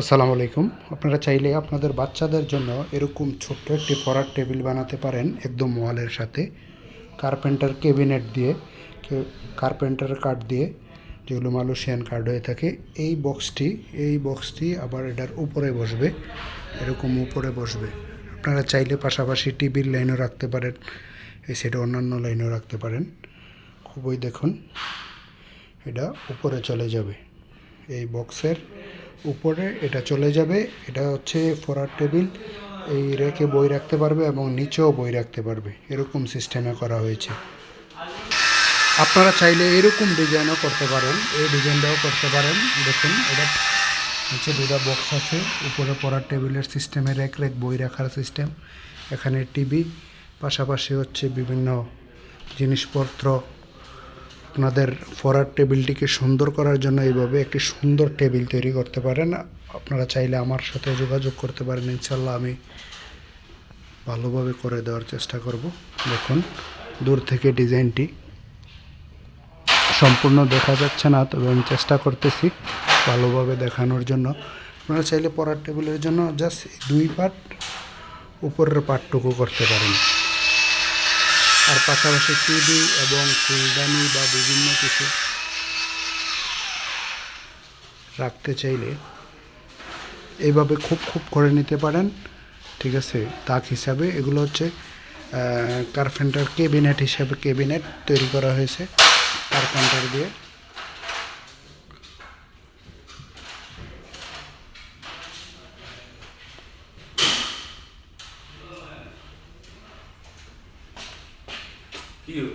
আসসালামু আলাইকুম। আপনারা চাইলে আপনাদের বাচ্চাদের জন্য এরকম ছোট্ট একটি পড়ার টেবিল বানাতে পারেন একদম ওয়ালের সাথে। কার্পেন্টার কেবিনেট দিয়ে কার্পেন্টার কাঠ দিয়ে যেগুলো মালয়েশিয়ান কার্ড হয়ে থাকে, এই বক্সটি এই বক্সটি আবার এটার উপরে বসবে, এরকম উপরে বসবে। আপনারা চাইলে পাশাপাশি টিভির লাইনও রাখতে পারেন, এই সেটা অন্যান্য লাইনও রাখতে পারেন। খুবই দেখুন, এটা উপরে চলে যাবে। এই বক্সের উপরে এটা চলে যাবে, এটা হচ্ছে ফোরার টেবিল এই রেকে বই রাখতে পারবে এবং নিচেও বই রাখতে পারবে, এরকম সিস্টেমে করা হয়েছে। আপনারা চাইলে এরকম ডিজাইনও করতে পারেন, এই ডিজাইনটাও করতে পারেন, দেখুন, এটা নিচে দুটা বক্স আছে, উপরে পড়ার টেবিলের সিস্টেমে রেক রেক বই রাখার সিস্টেম এখানে টিভি পাশাপাশি হচ্ছে বিভিন্ন জিনিসপত্র আপনাদের পড়ার টেবিলটিকে সুন্দর করার জন্য এইভাবে একটি সুন্দর টেবিল তৈরি করতে পারেন। আপনারা চাইলে আমার সাথে যোগাযোগ করতে পারেন। ইনশাল্লাহ আমি ভালোভাবে করে দেওয়ার চেষ্টা করব। দেখুন, দূর থেকে ডিজাইনটি সম্পূর্ণ দেখা যাচ্ছে না, তবে আমি চেষ্টা করতেছি ভালোভাবে দেখানোর জন্য। আপনারা চাইলে পড়ার টেবিলের জন্য জাস্ট দুই পার্ট, উপরের পার্টটুকু করতে পারেন। আর পাশাপাশি টিভি এবং ফুলদানি বা বিভিন্ন কিছু রাখতে চাইলে এইভাবে খুব খুব করে নিতে পারেন। ঠিক আছে, তাক হিসাবে। এগুলো হচ্ছে কার্পেন্টার কেবিনেট হিসাবে কেবিনেট তৈরি করা হয়েছে কার্পেন্টার দিয়ে। Here.